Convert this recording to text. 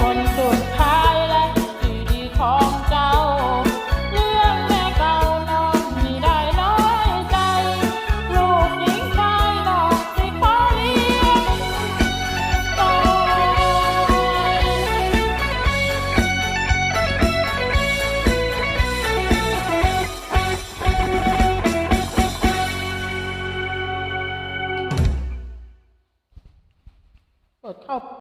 คนสุดท้ายและที่ดีของเจ้า เรื่องแม่เก่าน้องมีได้น้อยใจ ลูกหญิงชายน้องสิขอเลี้ยงโต กดเข้า